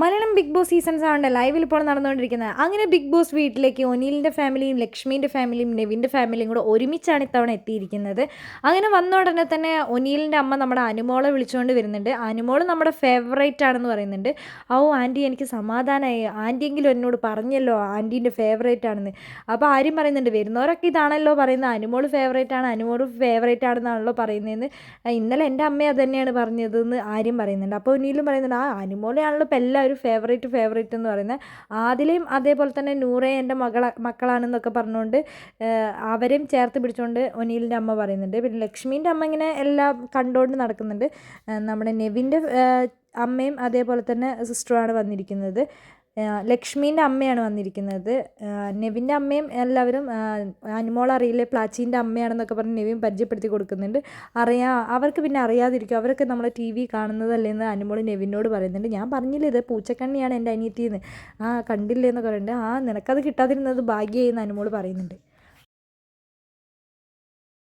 Malayalam big boss seasons ആണ് ലൈവിൽ ഇപ്പോൾ നടന്നുകൊണ്ടിരിക്കുന്നത്. അങ്ങനെ ബിഗ് ബോസ് വീട്ടിലേക്ക് ഒനീലിന്റെ ഫാമിലിയും ലക്ഷ്മീന്റെ ഫാമിലിയും നെവിന്റെ ഫാമിലിയും കൂടെ ഒരുമിച്ചാണ് ഇത്തവണ എത്തിയിരിക്കുന്നത്. അങ്ങനെ വന്ന ഉടനെ തന്നെ ഒനീലിന്റെ അമ്മ നമ്മുടെ അനുമോളെ വിളിച്ചുകൊണ്ട് വരുന്നുണ്ട്. അനുമോൾ നമ്മുടെ ഫേവറേറ്റ് ആണെന്ന് പറയുന്നുണ്ട്. ഓ ആന്റി എനിക്ക് സമാധാനമായി ആന്റിയെങ്കിലും എന്നോട് പറഞ്ഞല്ലോ ആന്റീന്റെ ഫേവറേറ്റ് ആണെന്ന്. അപ്പോൾ ആരും പറയുന്നുണ്ട് വരുന്നവരൊക്കെ ഇതാണല്ലോ പറയുന്നത്. അനുമോൾ ഫേവറേറ്റ് ആണ്. അനുമോൾ ഫേവറേറ്റ് ആണെന്നാണല്ലോ പറയുന്നതെന്ന്. ഇന്നലെ എന്റെ അമ്മ അത് തന്നെയാണ് പറഞ്ഞതെന്ന് ആരും പറയുന്നുണ്ട്. അപ്പോൾ ഒനീലും പറയുന്നുണ്ട് ആ അനുമോളെയാണല്ലോ ഇപ്പം എല്ലാവരും ഫേവറേറ്റ് ഫേവറേറ്റ് എന്ന് പറയുന്നത്. ആദിലയും അതേപോലെ തന്നെ നൂറെ എന്റെ മകള മക്കളാണെന്നൊക്കെ പറഞ്ഞുകൊണ്ട് അവരെയും ചേർത്ത് പിടിച്ചുകൊണ്ട് ഒനീലിന്റെ അമ്മ പറയുന്നുണ്ട്. പിന്നെ ലക്ഷ്മീന്റെ അമ്മ ഇങ്ങനെ എല്ലാം കണ്ടുകൊണ്ട് നടക്കുന്നുണ്ട്. നമ്മുടെ നെവിന്റെ അമ്മയും അതേപോലെ തന്നെ സിസ്റ്ററുമാണ് വന്നിരിക്കുന്നത്. ലക്ഷ്മീന്റെ അമ്മയാണ് വന്നിരിക്കുന്നത്. നെവിന്റെ അമ്മയും എല്ലാവരും അനുമോൾ അറിയില്ലേ പ്ലാച്ചീന്റെ അമ്മയാണെന്നൊക്കെ പറഞ്ഞ് നെവിൻ പരിചയപ്പെടുത്തി കൊടുക്കുന്നുണ്ട്. അറിയാ അവർക്ക് പിന്നെ അറിയാതിരിക്കും. അവരൊക്കെ നമ്മൾ ടി വി കാണുന്നതല്ലേ എന്ന് അനുമോൾ നെവിനോട് പറയുന്നുണ്ട്. ഞാൻ പറഞ്ഞില്ലേ ഇത് പൂച്ചക്കണ്ണിയാണ് എന്റെ അനിയത്തിയെന്ന്. ആ കണ്ടില്ലേ എന്നൊക്കെ പറയുന്നുണ്ട്. ആ നിനക്കത് കിട്ടാതിരുന്നത് ഭാഗ്യമായി എന്ന് അനുമോൾ പറയുന്നുണ്ട്.